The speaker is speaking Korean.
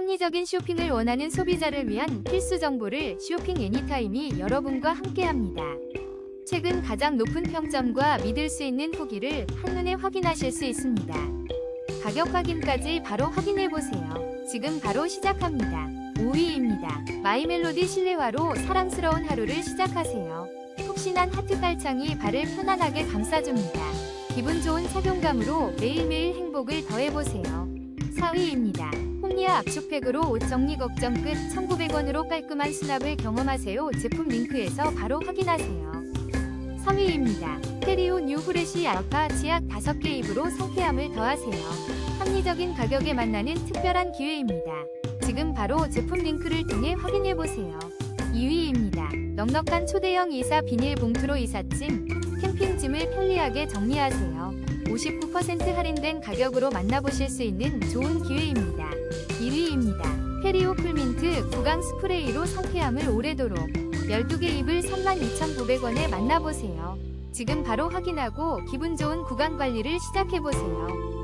합리적인 쇼핑을 원하는 소비자를 위한 필수 정보를 쇼핑 애니타임이 여러분과 함께합니다. 최근 가장 높은 평점과 믿을 수 있는 후기를 한눈에 확인하실 수 있습니다. 가격 확인까지 바로 확인해 보세요. 지금 바로 시작합니다. 5위입니다. 마이멜로디 실내화로 사랑스러운 하루를 시작하세요. 푹신한 하트 깔창이 발을 편안하게 감싸줍니다. 기분 좋은 착용감으로 매일매일 행복을 더해보세요. 4위입니다. 홈리아 압축팩으로 옷 정리 걱정 끝 1,900원으로 깔끔한 수납을 경험하세요. 제품 링크에서 바로 확인하세요. 3위입니다. 페리오 뉴 후레쉬 알파 치약 5개 입으로 상쾌함을 더하세요. 합리적인 가격에 만나는 특별한 기회입니다. 지금 바로 제품 링크를 통해 확인해보세요. 2위입니다. 넉넉한 초대형 이사 비닐 봉투로 이삿짐, 캠핑짐을 편리하게 정리하세요. 59% 할인된 가격으로 만나보실 수 있는 좋은 기회입니다. 1위입니다. 페리오 풀민트 구강 스프레이로 상쾌함을 오래도록 12개 입을 32,900원에 만나보세요. 지금 바로 확인하고 기분 좋은 구강 관리를 시작해보세요.